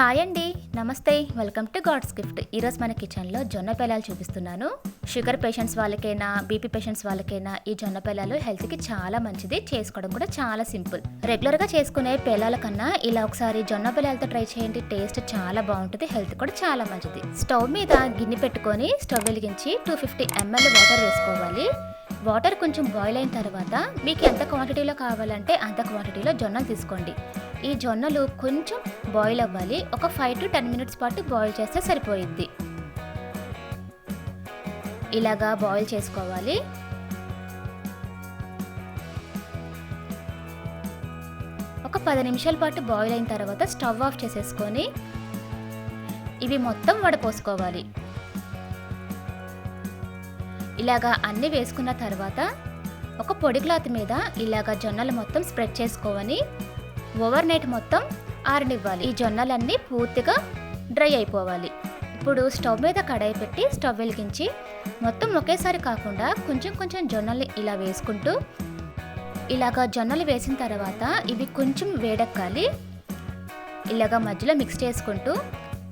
Hi అండి. నమస్తే. Welcome to God's gift. ఈరోజు మన కిచెన్లో జొన్న పిల్లలు చూపిస్తున్నాను. షుగర్ పేషెంట్స్ వాళ్ళకైనా బీపీ పేషెంట్స్ వాళ్ళకైనా ఈ జొన్న పిల్లలు హెల్త్కి చాలా మంచిది. చేసుకోవడం కూడా చాలా సింపుల్. రెగ్యులర్గా చేసుకునే పిల్లల కన్నా ఇలా ఒకసారి జొన్న పిల్లలతో ట్రై చేయండి. టేస్ట్ చాలా బాగుంటుంది. హెల్త్ కూడా చాలా మంచిది. స్టవ్ మీద గిన్నె పెట్టుకొని స్టవ్ వెలిగించి టూ ఫిఫ్టీ ఎంఎల్ వాటర్ వేసుకోవాలి. వాటర్ కొంచెం బాయిల్ అయిన తర్వాత మీకు ఎంత క్వాంటిటీలో కావాలంటే అంత క్వాంటిటీలో జొన్నలు తీసుకోండి. ఈ జొన్నలు కొంచెం బాయిల్ అవ్వాలి. ఒక ఫైవ్ టు టెన్ మినిట్స్ పాటు బాయిల్ చేస్తే సరిపోయిద్ది. ఇలాగా బాయిల్ చేసుకోవాలి. ఒక పది నిమిషాల పాటు బాయిల్ అయిన తర్వాత స్టవ్ ఆఫ్ చేసేసుకొని ఇవి మొత్తం వడపోసుకోవాలి. ఇలాగా అన్ని వేసుకున్న తర్వాత ఒక పొడి క్లాత్ మీద ఇలాగా జొన్నలు మొత్తం స్ప్రెడ్ చేసుకోవాలి. ఓవర్ నైట్ మొత్తం ఆరనివ్వాలి. ఈ జొన్నలన్నీ పూర్తిగా డ్రై అయిపోవాలి. ఇప్పుడు స్టవ్ మీద కడాయి పెట్టి స్టవ్ వెలిగించి మొత్తం ఒకేసారి కాకుండా కొంచెం కొంచెం జొన్నల్ని ఇలా వేసుకుంటూ ఇలాగా జొన్నలు వేసిన తర్వాత ఇవి కొంచెం వేడెక్కాలి. ఇలాగా మధ్యలో మిక్స్ చేసుకుంటూ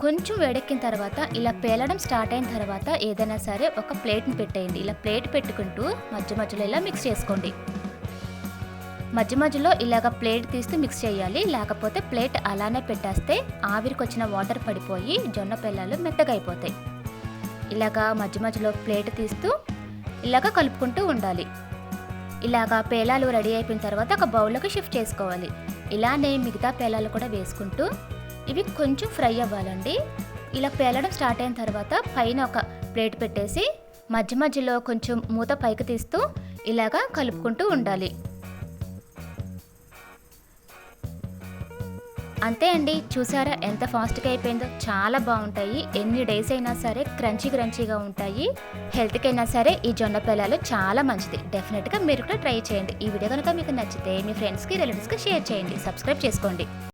కొంచెం వేడెక్కిన తర్వాత ఇలా పేలడం స్టార్ట్ అయిన తర్వాత ఏదైనా సరే ఒక ప్లేట్ని పెట్టేయండి. ఇలా ప్లేట్ పెట్టుకుంటూ మధ్య మధ్యలో ఇలా మిక్స్ చేసుకోండి. మధ్య మధ్యలో ఇలాగ ప్లేట్ తీస్తూ మిక్స్ చేయాలి. లేకపోతే ప్లేట్ అలానే పెట్టేస్తే ఆవిరికి వచ్చిన వాటర్ పడిపోయి జొన్న పిల్లలు మెత్తగా అయిపోతాయి ఇలాగా మధ్య మధ్యలో ప్లేట్ తీస్తూ ఇలాగ కలుపుకుంటూ ఉండాలి. ఇలాగా పేలాలు రెడీ అయిపోయిన తర్వాత ఒక బౌల్లోకి షిఫ్ట్ చేసుకోవాలి. ఇలానే మిగతా పేలాలు కూడా వేసుకుంటూ ఇవి కొంచెం ఫ్రై అవ్వాలండి. ఇలా పేలడం స్టార్ట్ అయిన తర్వాత పైన ఒక ప్లేట్ పెట్టేసి మధ్య మధ్యలో కొంచెం మూత పైకి తీస్తూ ఇలాగా కలుపుకుంటూ ఉండాలి. అంతే అండి. చూసారా ఎంత ఫాస్ట్గా అయిపోయిందో. చాలా బాగుంటాయి. ఎన్ని డేస్ అయినా సరే క్రంచీ క్రంచీగా ఉంటాయి. హెల్త్కి అయినా సరే ఈ జొన్న పిల్లలు చాలా మంచిది. డెఫినెట్గా మీరు కూడా ట్రై చేయండి. ఈ వీడియో కనుక మీకు నచ్చితే మీ ఫ్రెండ్స్కి రిలేటివ్స్కి షేర్ చేయండి. సబ్స్క్రైబ్ చేసుకోండి.